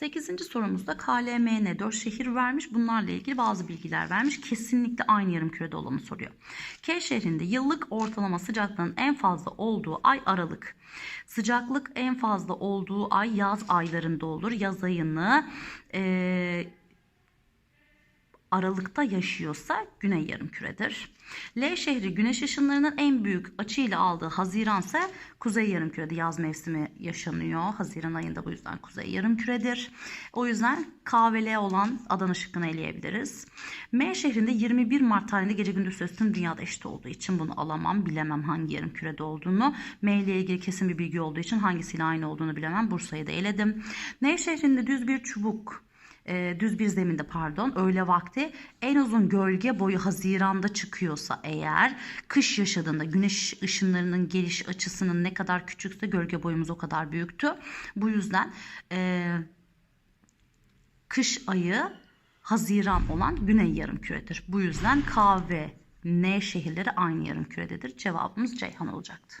8. sorumuzda KLMN 4 şehir vermiş. Bunlarla ilgili bazı bilgiler vermiş. Kesinlikle aynı yarım kürede olanı soruyor. K şehrinde yıllık ortalama sıcaklığın en fazla olduğu ay Aralık. Sıcaklık en fazla olduğu ay yaz aylarında olur. Yaz ayını eee Aralıkta yaşıyorsa Güney Yarımküre'dir. L şehri güneş ışınlarının en büyük açıyla aldığı Haziran ise Kuzey Yarımküre'de yaz mevsimi yaşanıyor. Haziran ayında bu yüzden Kuzey Yarımküre'dir. O yüzden K ve L olan Adana şıkkını eleyebiliriz. M şehrinde 21 Mart tarihinde gece gündüz tüm dünyada eşit olduğu için bunu alamam. Bilemem hangi yarımkürede olduğunu. M ile ilgili kesin bir bilgi olduğu için hangisiyle aynı olduğunu bilemem. Bursa'yı da eledim. N şehrinde düz bir çubuk e, düz bir zeminde pardon öğle vakti en uzun gölge boyu Haziran'da çıkıyorsa eğer kış yaşadığında güneş ışınlarının geliş açısının ne kadar küçükse gölge boyumuz o kadar büyüktü. Bu yüzden e, kış ayı Haziran olan Güney Yarımküredir. Bu yüzden K ve N şehirleri aynı yarımkürededir. Cevabımız Ceyhan olacaktı.